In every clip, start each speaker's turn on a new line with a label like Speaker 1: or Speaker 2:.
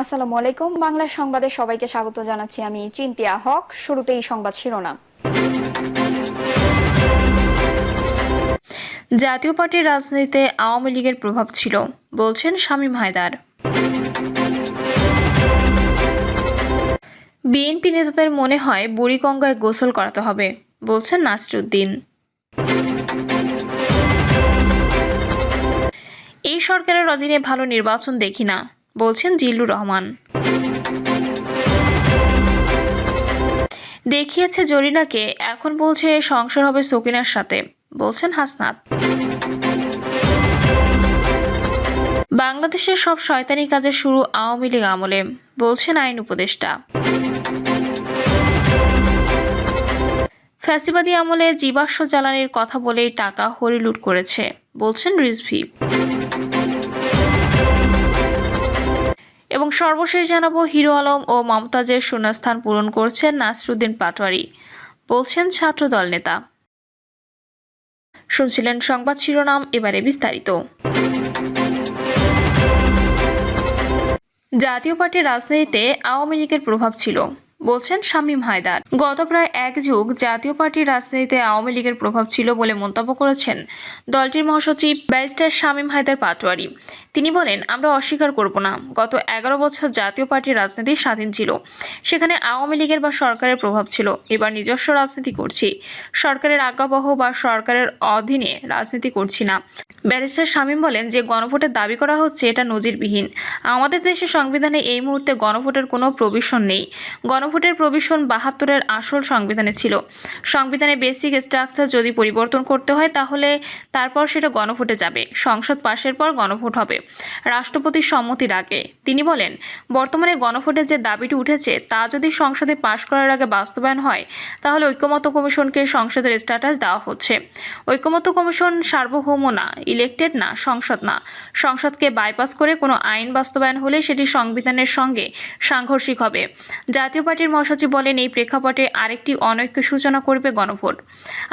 Speaker 1: আসসালামু আলাইকুম। বাংলা সংবাদে সবাইকে স্বাগত জানাচ্ছি আমি চিন্তিয়া হক। শুরুতেই সংবাদ শিরোনাম।
Speaker 2: জাতীয় পার্টির রাজনীতিতে আওয়ামী লীগের প্রভাব ছিল, বলছেন শামীম হায়দার। বিএনপি নেতাদের মনে হয় বুড়িগঙ্গায় গোসল করাতে হবে, বলছেন নাসরুদ্দিন। এই সরকারের অধীনে ভালো নির্বাচন দেখি না বলছেন জিল্লুর রহমান। দেখিয়েছে জরিনাকে, এখন বলছে সংসার হবে সকিনার সাথে। বলছেন হাসনাত। বাংলাদেশের সব শয়তানি কাজের শুরু আওয়ামী লীগ আমলে, বলছেন আইন উপদেষ্টা। ফ্যাসিবাদী আমলে জীবাশ্ম জ্বালানির কথা বলেই টাকা হরিলুট করেছে, বলছেন রিজভি। সর্বশেষ জানাব হিরো আলম ও মমতাজের শূন্যস্থান পূরণ করছেন নাসরুদ্দিন পাটোয়ারি, বলছেন ছাত্রদল নেতা। শুনছিলেন সংবাদ শিরোনাম, এবারে বিস্তারিত। জাতীয় পার্টির রাজনীতিতে আওয়ামী লীগের প্রভাব ছিল। বলছেন শামীম হায়দার। গত প্রায় এক যুগ জাতীয় পার্টির রাজনীতিতে আওয়ামী লীগের প্রভাব ছিল বলে মন্তব্য করেছেন দলটির মহাসচিব ব্যারিস্টার শামীম হায়দার পাটোয়ারি। তিনি বলেন, আমরা অস্বীকার করব না। গত এগারো বছর জাতীয় পার্টির রাজনীতি স্বাধীন ছিল। সেখানে আওয়ামী লীগের বা সরকারের প্রভাব ছিল। এবার নিজস্ব রাজনীতি করছি। সরকারের আজ্ঞাবহ বা সরকারের অধীনে রাজনীতি করছি না। ব্যারিস্টার শামীম বলেন, যে গণভোটের দাবি করা হচ্ছে, এটা নজিরবিহীন। আমাদের দেশের সংবিধানে এই মুহূর্তে গণভোটের কোনো প্রভিশন নেই। গণভোটের প্রভিশন বাহাত্তরের আসল সংবিধানে ছিল। সংবিধানে বেসিক স্ট্রাকচার যদি পরিবর্তন করতে হয়, তাহলে তারপর সেটা গণভোটে যাবে। সংসদ পাশের পর গণভোট হবে। রাষ্ট্রপতির সম্মতির আগে। তিনি বলেন, বর্তমানে গণভোটের যে দাবিটি উঠেছে, তা যদি সংসদে পাশ করার আগে বাস্তবায়ন হয়, তাহলে ঐক্যমত্য কমিশনকে সংসদের স্ট্যাটাস দেওয়া হচ্ছে। ঐক্যমত্য কমিশন সার্বভৌম না, ইলেকটেড না, সংসদ না। সংসদকে বাইপাস করে কোনো আইন বাস্তবায়ন হলে সেটি সংবিধানের সঙ্গে সাংঘর্ষিক হবে। জাতীয় পার্টির মহাসচিব বলেন, এই প্রেক্ষাপটে আরেকটি অনৈক্য সূচনা করবে গণভোট।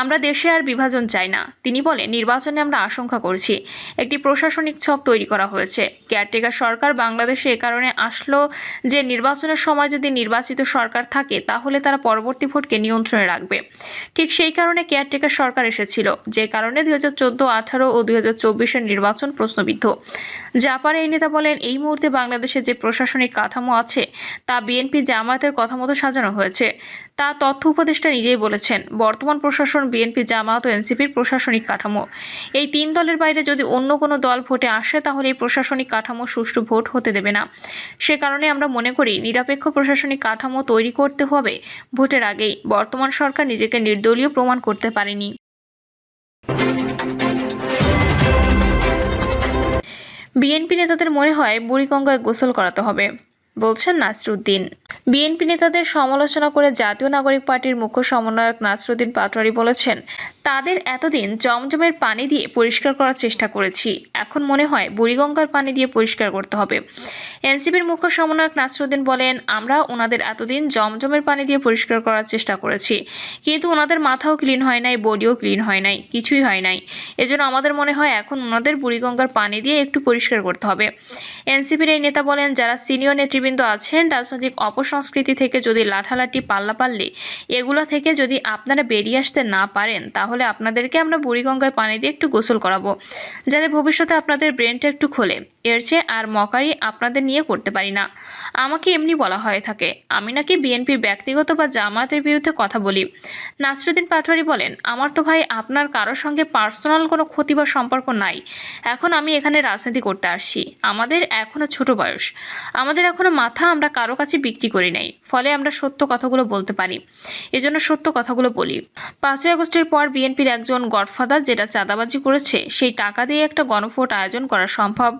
Speaker 2: আমরা দেশে আর বিভাজন চাই না। তিনি বলেন, নির্বাচনে আমরা আশঙ্কা করছি। একটি প্রশাসনিক ছক তৈরি করা হয়েছে। কেয়ারটেকার সরকার বাংলাদেশে এ কারণে আসলো যে, নির্বাচনের সময় যদি নির্বাচিত সরকার থাকে, তাহলে তারা পরবর্তী ভোটকে নিয়ন্ত্রণে রাখবে। ঠিক সেই কারণে কেয়ারটেকার সরকার এসেছিল, যে কারণে দুই হাজার চোদ্দ, আঠারো ও দুই হাজার চব্বিশের নির্বাচন প্রশ্নবিদ্ধ। জাপার এই নেতা বলেন, এই মুহূর্তে বাংলাদেশে যে প্রশাসনিক কাঠামো আছে, তা বিএনপি জামায়াতের কথা মতো সাজানো হয়েছে। তা তথ্য উপদেষ্টা নিজেই বলেছেন, বর্তমান প্রশাসন, বিএনপি, জামায়াত ও এনসিপির প্রশাসনিক কাঠামো। এই তিন দলের বাইরে যদি অন্য কোনো দল ভোটে আসে, তাহলে এই প্রশাসনিক কাঠামো সুষ্ঠু ভোট হতে দেবে না। সে কারণে আমরা মনে করি, নিরপেক্ষ প্রশাসনিক কাঠামো তৈরি করতে হবে ভোটের আগেই। বর্তমান সরকার নিজেকে নির্দলীয় প্রমাণ করতে পারেনি। বিএনপি নেতাদের মনে হয়, বুড়িগঙ্গায় গোসল করাতে হবে। বলছেন নাসরুদ্দিন। বিএনপি নেতাদের সমালোচনা করে জাতীয় নাগরিক পার্টির মুখ্য সমন্বয়ক নাসরুদ্দিন পাটোয়ারি বলেছেন, তাদের এতদিন জমজমের পানি দিয়ে পরিষ্কার করার চেষ্টা করেছি। এখন মনে হয় বুড়িগঙ্গার পানি দিয়ে পরিষ্কার করতে হবে। এনসিপির মুখ্য সমন্বয়ক নাসরুদ্দিন বলেন, আমরা ওনাদের এতদিন জমজমের পানি দিয়ে পরিষ্কার করার চেষ্টা করেছি। কিন্তু ওনাদের মাথাও ক্লিন হয় নাই, বডিও ক্লিন হয় নাই, কিছুই হয় নাই। এজন্য আমাদের মনে হয় এখন ওনাদের বুড়িগঙ্গার পানি দিয়ে একটু পরিষ্কার করতে হবে। এনসিপির এই নেতা বলেন, যারা সিনিয়র নেতৃবৃন্দ আছেন, রাজনৈতিক অপসংস্কৃতি থেকে যদি লাঠালাঠি পাল্লা পাল্লি এগুলো থেকে যদি আপনারা বেরিয়ে আসতে না পারেন, তাহলে আপনাদেরকে আমরা বুড়িগঙ্গায় পানি দিয়ে একটু গোসল করাবো। যাতে ভবিষ্যতে আপনাদের ব্রেনটা একটু খোলে। এর চেয়ে আর মকারি আপনাদের নিয়ে করতে পারি না। আমাকে এমনি বলা হয়ে থাকে। আমি নাকি বিএনপির ব্যক্তিগত বা জামায়াতের বিরুদ্ধে কথা বলি। নাসরুদ্দিন পাটোয়ারি বলেন, আমার তো ভাই, আপনার কারোর সঙ্গে পার্সোনাল কোনো ক্ষতি বা সম্পর্ক নাই। এখন আমি এখানে রাজনীতি করতে আসছি। আমাদের এখনও ছোট বয়স। আমাদের এখনও মাথা আমরা কারও কাছে বিক্রি করি নাই। ফলে আমরা সত্য কথাগুলো বলতে পারি। এজন্য সত্য কথাগুলো বলি। পাঁচই আগস্টের পর বিএনপির একজন গডফাদার যেটা চাঁদাবাজি করেছে, সেই টাকা দিয়ে একটা গণভোট আয়োজন করা সম্ভব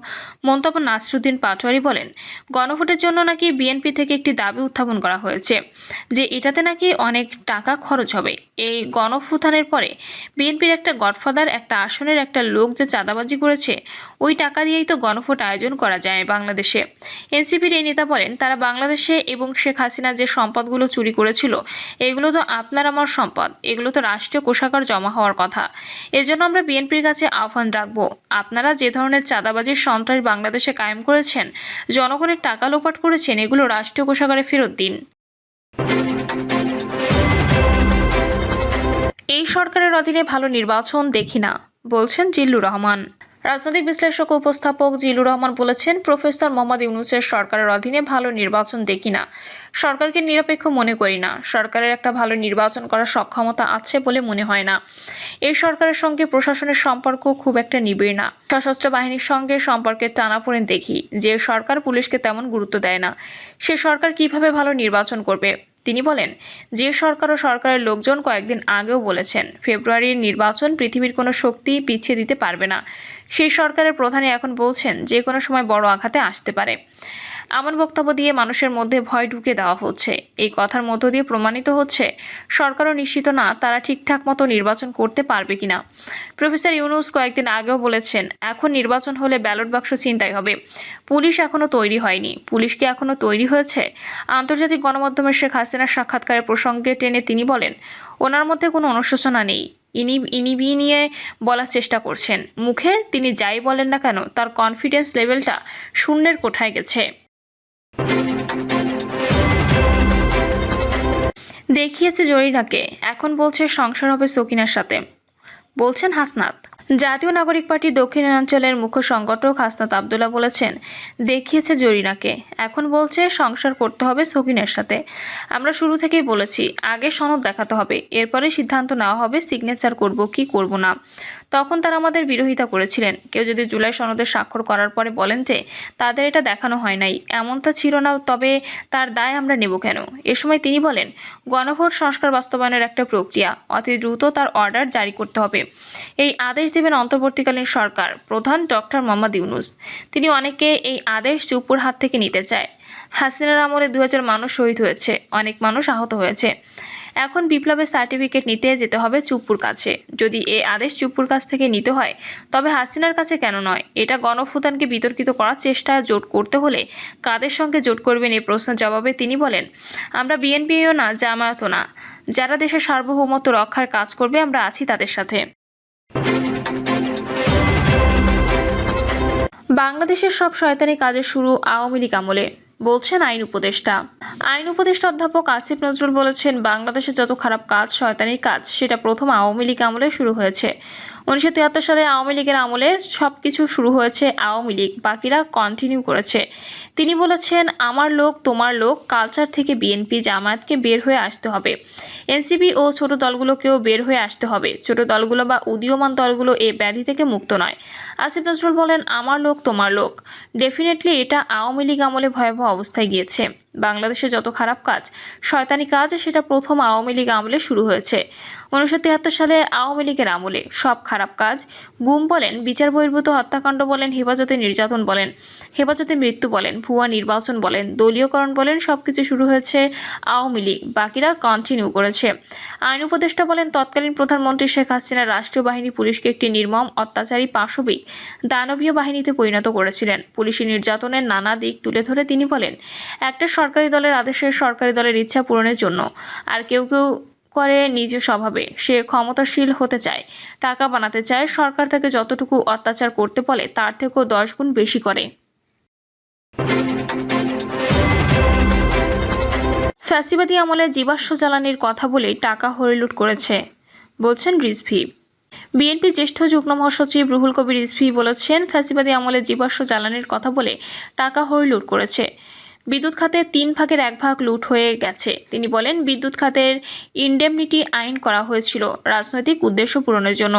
Speaker 2: মন্তব্য নাসরুদ্দিন পাটোয়ারি বলেন, গণভোটের জন্য নাকি বিএনপি থেকে একটি দাবি উত্থাপন করা হয়েছে, যে এটাতে নাকি অনেক টাকা খরচ হবে। এই গণফুথানের পরে বিএনপির একটা গডফাদার, একটা আসনের একটা লোক যে চাঁদাবাজি করেছে, ওই টাকা দিয়েই তো গণভোট আয়োজন করা যায় বাংলাদেশে। এনসিপির এই নেতা বলেন, তারা বাংলাদেশে এবং শেখ হাসিনা যে সম্পদগুলো চুরি করেছিল, এগুলো তো আপনার আমার সম্পদ, এগুলো তো রাষ্ট্রীয় কোষাগার জমা হওয়ার কথা। এজন্য আমরা বিএনপির কাছে আহ্বান রাখব, আপনারা যে ধরনের চাঁদাবাজির সন্ত্রাস বাংলাদেশে কায়েম করেছেন, জনগণের টাকা লোপাট করেছেন, এগুলো রাষ্ট্রীয় কোষাগারে ফেরত দিন। এই সরকারের অধীনে ভালো নির্বাচন দেখি না, বলছেন জিল্লুর রহমান। রাজনৈতিক বিশ্লেষক উপস্থাপক জিলুর রহমান বলেছেন, প্রফেসর মোহাম্মদ ইউনুসের সরকারের অধীনে ভালো নির্বাচন দেখি না। সরকারকে নিরপেক্ষ মনে করি না। সরকারের একটা ভালো নির্বাচন করার সক্ষমতা আছে বলে মনে হয় না। এই সরকারের সঙ্গে প্রশাসনের সম্পর্ক খুব একটা নিবিড় না। সশস্ত্র বাহিনীর সঙ্গে সম্পর্কের টানাপোড়েন দেখি। যে সরকার পুলিশকে তেমন গুরুত্ব দেয় না, সে সরকার কীভাবে ভালো নির্বাচন করবে? তিনি বলেন, যে সরকার ও সরকারের লোকজন কয়েকদিন আগেও বলেছেন, ফেব্রুয়ারির নির্বাচন পৃথিবীর কোনো শক্তি পিছিয়ে দিতে পারবে না। সেই সরকারের প্রধানই এখন বলছেন, যে কোনো সময় বড় আঘাতে আসতে পারে। এমন বক্তব্য দিয়ে মানুষের মধ্যে ভয় ঢুকে দেওয়া হচ্ছে। এই কথার মধ্য দিয়ে প্রমাণিত হচ্ছে, সরকারও নিশ্চিত না তারা ঠিকঠাক মতো নির্বাচন করতে পারবে কিনা। প্রফেসর ইউনুস কয়েকদিন আগেও বলেছেন, এখন নির্বাচন হলে ব্যালট বাক্স চিন্তাই হবে। পুলিশ এখনও তৈরি হয়নি। পুলিশ কি এখনও তৈরি হয়েছে? আন্তর্জাতিক গণমাধ্যমের শেখ হাসিনার সাক্ষাৎকারের প্রসঙ্গে টেনে তিনি বলেন, ওনার মধ্যে কোনো অনুশোচনা নেই। ইনি ইনিবি নিয়ে বলার চেষ্টা করছেন। মুখে তিনি যাই বলেন না কেন, তার কনফিডেন্স লেভেলটা শূন্যের কোঠায় গেছে। দেখিয়েছে জরিনাকে। এখন বলছে সংসার হবে সকিনার সাথে। বলছেন হাসনাত। জাতীয় নাগরিক পার্টির দক্ষিণাঞ্চলের মুখ্য সংগঠক হাসনাত আবদুল্লাহ বলেছেন, দেখিয়েছে জরিনাকে। এখন বলছে সংসার করতে হবে সকিনের সাথে। আমরা শুরু থেকেই বলেছি, আগে সনদ দেখাতে হবে। এরপরে সিদ্ধান্ত নেওয়া হবে সিগনেচার করব কি করব না। তখন তারা আমাদের বিরোধিতা করেছিলেন। কেউ যদি জুলাই সনদে স্বাক্ষর করার পরে বলেন যে, তাদের এটা দেখানো হয় নাই, এমনটা ছিল না, তবে তার দায় আমরা নেব কেন? এ সময় তিনি বলেন, গণভোট সংস্কার বাস্তবায়নের একটা প্রক্রিয়া, অতি দ্রুত তার অর্ডার জারি করতে হবে। এই আদেশ দেবেন অন্তর্বর্তীকালীন সরকার, প্রধান ডক্টর মোহাম্মদ ইউনুস। তিনি অনেকে এই আদেশ চুপুর হাত থেকে নিতে চায়। হাসিনার আমলে দু হাজার মানুষ শহীদ হয়েছে, অনেক মানুষ আহত হয়েছে। এখন বিপ্লবের সার্টিফিকেট নিতে যেতে হবে চুপ্পুর কাছে। যদি এ আদেশ চুপ্পুর কাছ থেকে নিতে হয়, তবে হাসিনার কাছে কেন নয়? এটা গণফুতানকে বিতর্কিত করার চেষ্টা জোট করতে হলে কাদের সঙ্গে জোট করবেন এই প্রশ্নের জবাবে তিনি বলেন, আমরা বিএনপিও না, জামায়াতও না। যারা দেশের সার্বভৌমত্ব রক্ষার কাজ করবে, আমরা আছি তাদের সাথে। বাংলাদেশের সব শয়তানি কাজের শুরু আওয়ামী লীগ আমলে। বলছেন আইন উপদেষ্টা। আইন উপদেষ্টা অধ্যাপক আসিফ নজরুল বলেছেন, বাংলাদেশে যত খারাপ কাজ, শয়তানির কাজ, সেটা প্রথম আওয়ামী লীগ আমলে শুরু হয়েছে। উনিশশো তিয়াত্তর সালে আওয়ামী লীগের আমলে সব কিছু শুরু হয়েছে আওয়ামী লীগ, বাকিরা কন্টিনিউ করেছে। তিনি বলেছেন, আমার লোক তোমার লোক, কালচার থেকে বিএনপি জামায়াতকে বের হয়ে আসতে হবে। এনসিপি ও ছোট দলগুলোকেও বের হয়ে আসতে হবে। ছোট দলগুলো বা উদীয়মান দলগুলো এই ব্যাধি থেকে মুক্ত নয়। আসিফ নজরুল বলেন, আমার লোক তোমার লোক। ডেফিনেটলি এটা আওয়ামী লীগ আমলে ভয়াবহ অবস্থায় গিয়েছে। বাংলাদেশে যত খারাপ কাজ, শয়তানি কাজ, সেটা প্রথম আওয়ামী লীগ আমলে শুরু হয়েছে। উনিশশো তিয়াত্তর সালে আওয়ামী লীগের আমলে সব খারাপ কাজ, গুম বলেন, বিচার বহির্ভূত হত্যাকাণ্ড বলেন, হেফাজতে নির্যাতন বলেন, হেফাজতে মৃত্যু বলেন ভুয়া নির্বাচন বলেন, দলীয়করণ বলেন সব কিছু শুরু হয়েছে আওয়ামী লীগ। বাকিরা কন্টিনিউ করেছে। আইন উপদেষ্টা বলেন, তৎকালীন প্রধানমন্ত্রী শেখ হাসিনা রাষ্ট্রীয় বাহিনী পুলিশকে একটি নির্মম, অত্যাচারী পাশবিক দানবীয় বাহিনীতে পরিণত করেছিলেন। পুলিশি নির্যাতনের নানা দিক তুলে ধরে তিনি বলেন, একটা সরকারি দলের আদেশে সরকারি দলের ইচ্ছা পূরণের জন্য আর কেউ কেউ করে নিজ স্বভাবে। সে ক্ষমতাশীল হতে চায়, টাকা বানাতে চায়, সরকার তাকে যতটুকু অত্যাচার করতে বলে তার থেকেও দশ গুণ বেশি করে। ফ্যাসিবাদী আমলে জীবাশ্ম জ্বালানির কথা বলেই টাকা হরিলুট করেছে, বলছেন রিজভি। বিএনপি জ্যেষ্ঠ যুগ্ম মহাসচিব রুহুল কবির রিজভি বলেছেন, ফ্যাসিবাদী আমলে জীবাশ্ম জ্বালানির কথা বলে টাকা হরিলুট করেছে। বিদ্যুৎ খাতের তিন ভাগের এক ভাগ লুট হয়ে গেছে। তিনি বলেন, বিদ্যুৎ খাতের ইনডেমনিটি আইন করা হয়েছিল রাজনৈতিক উদ্দেশ্য পূরণের জন্য।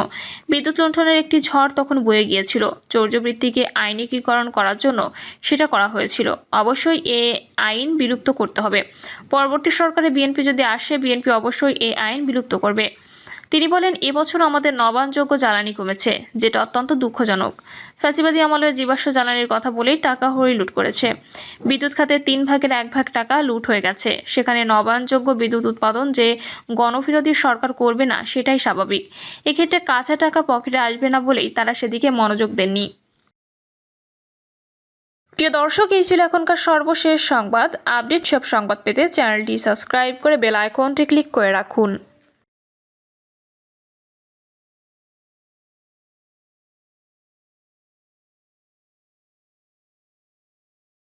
Speaker 2: বিদ্যুৎ লুণ্ঠনের একটি ঝড় তখন বয়ে গিয়েছিল। চৌর্যবৃত্তিকে আইনীকীকরণ করার জন্য সেটা করা হয়েছিল। অবশ্যই এ আইন বিলুপ্ত করতে হবে। পরবর্তী সরকারে বিএনপি যদি আসে, বিএনপি অবশ্যই এ আইন বিলুপ্ত করবে। তিনি বলেন এবছর আমাদের নবায়নযোগ্য জ্বালানি কমেছে, যেটা অত্যন্ত দুঃখজনক। ফ্যাসিবাদী আমলে জীবাশ্ম জ্বালানির কথা বলেই টাকা হরি লুট করেছে। বিদ্যুৎ খাতে তিন ভাগের এক ভাগ টাকা লুট হয়ে গেছে। সেখানে নবায়নযোগ্য বিদ্যুৎ উৎপাদন যে গণবিরোধী সরকার করবে না, সেটাই স্বাভাবিক। এক্ষেত্রে কাঁচা টাকা পকেটে আসবে না বলেই তারা সেদিকে মনোযোগ দেননি। প্রিয় দর্শক, এই ছিল এখনকার সর্বশেষ সংবাদ। আপডেট সব সংবাদ পেতে চ্যানেলটি সাবস্ক্রাইব করে বেল আইকনটি ক্লিক করে রাখুন।